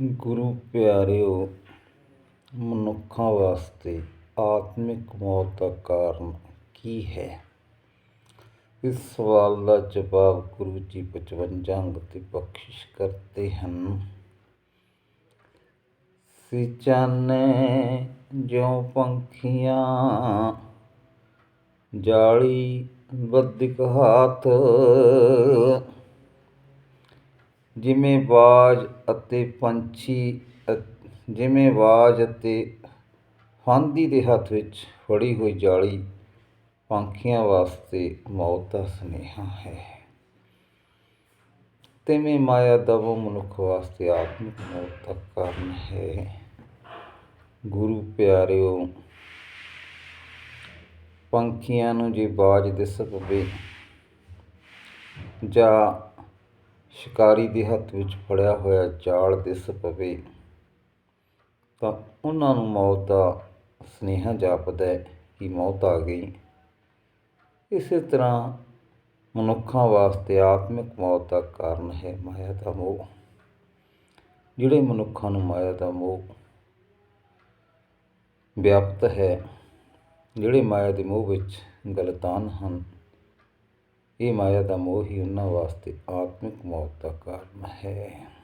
ਗੁਰੂ ਪਿਆਰਿਓ ਮਨੁੱਖਾਂ ਵਾਸਤੇ ਆਤਮਿਕ ਮੌਤ ਦਾ ਕਾਰਨ ਕੀ ਹੈ ਇਸ ਸਵਾਲ ਦਾ ਜਵਾਬ ਗੁਰੂ ਜੀ 55 ਅੰਗ ਤੇ ਬਖਸ਼ਿਸ਼ ਕਰਦੇ ਹਨ ਸਿਚਾਨੇ ਜਿਉ ਪੰਖੀਆਂ ਜਾਲੀ ਬੱਦਿਕ ਹਾਥ ਜਿਵੇਂ ਬਾਜ ਅਤੇ ਪੰਛੀ ਜਿਵੇਂ ਬਾਜ ਅਤੇ ਫਾਂਦੀ ਦੇ ਹੱਥ ਵਿੱਚ ਫੜੀ ਹੋਈ ਜਾਲੀ ਪੰਖੀਆਂ ਵਾਸਤੇ ਮੌਤ ਦਾ ਸੁਨੇਹਾ ਹੈ। ਤਿਵੇਂ ਮਾਇਆ ਦਾ ਉਹ ਮਨੁੱਖ ਵਾਸਤੇ ਆਤਮਿਕ ਮੌਤ ਦਾ ਕਾਰਨ ਹੈ। ਗੁਰੂ ਪਿਆਰਿਓ, ਪੰਖੀਆਂ ਨੂੰ ਜੇ ਬਾਜ ਦਿਸ ਪਵੇ ਜਾਂ ਸ਼ਿਕਾਰੀ ਦੇ ਹੱਥ ਵਿੱਚ ਫੜਿਆ ਹੋਇਆ ਜਾਲ ਦਿਸ ਪਵੇ ਤਾਂ ਉਹਨਾਂ ਨੂੰ ਮੌਤ ਦਾ ਸੁਨੇਹਾ ਜਾਪਦਾ ਕਿ ਮੌਤ ਆ ਗਈ। ਇਸੇ ਤਰ੍ਹਾਂ ਮਨੁੱਖਾਂ ਵਾਸਤੇ ਆਤਮਿਕ ਮੌਤ ਦਾ ਕਾਰਨ ਹੈ ਮਾਇਆ ਦਾ ਮੋਹ। ਜਿਹੜੇ ਮਨੁੱਖਾਂ ਨੂੰ ਮਾਇਆ ਦਾ ਮੋਹ ਵਿਆਪਤ ਹੈ, ਜਿਹੜੇ ਮਾਇਆ ਦੇ ਮੋਹ ਵਿੱਚ ਗਲਤਾਨ ਹਨ ਇਹ ਮਾਇਆ ਦਾ ਮੋਹ ਹੀ ਉਹਨਾਂ ਵਾਸਤੇ ਆਤਮਿਕ ਮੌਤ ਦਾ ਕਾਰਨ ਹੈ।